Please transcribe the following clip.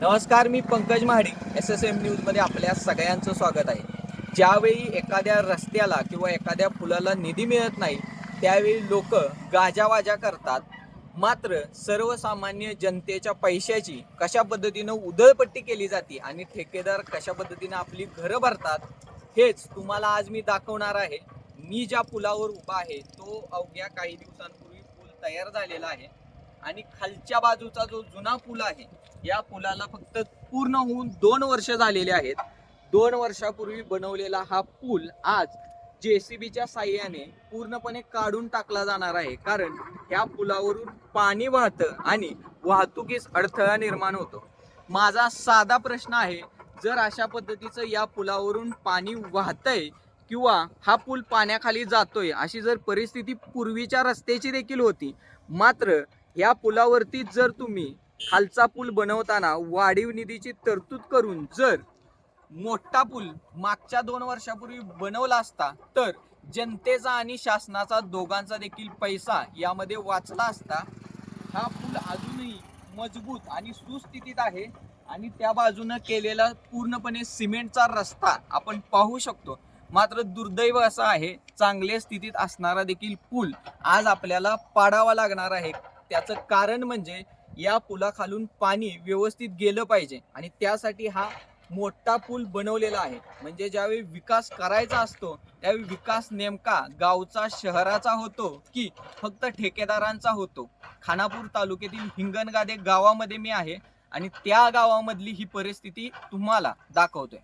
नमस्कार मी Pankaj Mahadik. S S M न्यूजमध्ये आपल्या सगळ्यांचं स्वागत आहे. ज्यावेळी एखाद्या रस्त्याला किंवा एखाद्या पुलाला निधी मिळत नाही त्यावेळी लोक गाजावाजा करतात. मात्र सर्वसामान्य जनतेच्या पैशाची कशा पद्धतीनं उधळपट्टी केली जाते आणि ठेकेदार कशा पद्धतीनं आपली घरं भरतात हेच तुम्हाला आज मी दाखवणार आहे. मी ज्या पुलावर उभा आहे तो अवघ्या काही दिवसांपूर्वी पूल तयार झालेला आहे. आणि खालच्या बाजूचा जो जुना पूल आहे या पुलाला फक्त पूर्ण होऊन दोन वर्ष झालेले आहेत. दोन वर्षापूर्वी बनवलेला हा पूल आज जेसीबीच्या साह्याने पूर्णपणे काढून टाकला जाणार आहे. कारण ह्या पुलावरून पाणी वाहतं आणि वाहतुकीस अडथळा निर्माण होतो. माझा साधा प्रश्न आहे जर अशा पद्धतीचं या पुलावरून पाणी वाहतंय किंवा हा पूल पाण्याखाली जातोय अशी जर परिस्थिती पूर्वीच्या रस्त्याची देखील होती मात्र या पुलावरती जर तुम्ही खालचा पूल बनवताना वाढीव निधीची तरतूद करून जर मोठा पूल मागच्या दोन वर्षापूर्वी बनवला असता तर जनतेचा आणि शासनाचा दोघांचा देखील पैसा यामध्ये वाचला असता हा पूल अजूनही मजबूत आणि सुस्थितीत आहे आणि त्या बाजूनं केलेला पूर्णपणे सिमेंटचा रस्ता आपण पाहू शकतो. मात्र दुर्दैव असं आहे चांगल्या स्थितीत असणारा देखील पूल आज आपल्याला पाडावा लागणार आहे. त्याचं कारण म्हणजे या पुलाखालून पाणी व्यवस्थित गेलं पाहिजे आणि त्यासाठी हा मोठा पूल बनवलेला आहे. म्हणजे ज्यावेळी विकास करायचा असतो त्यावेळी विकास नेमका गावचा शहराचा होतो की फक्त ठेकेदारांचा होतो? खानापूर तालुक्यातील हिंगणगादे गावामध्ये मी आहे आणि त्या गावामधली ही परिस्थिती तुम्हाला दाखवतोय.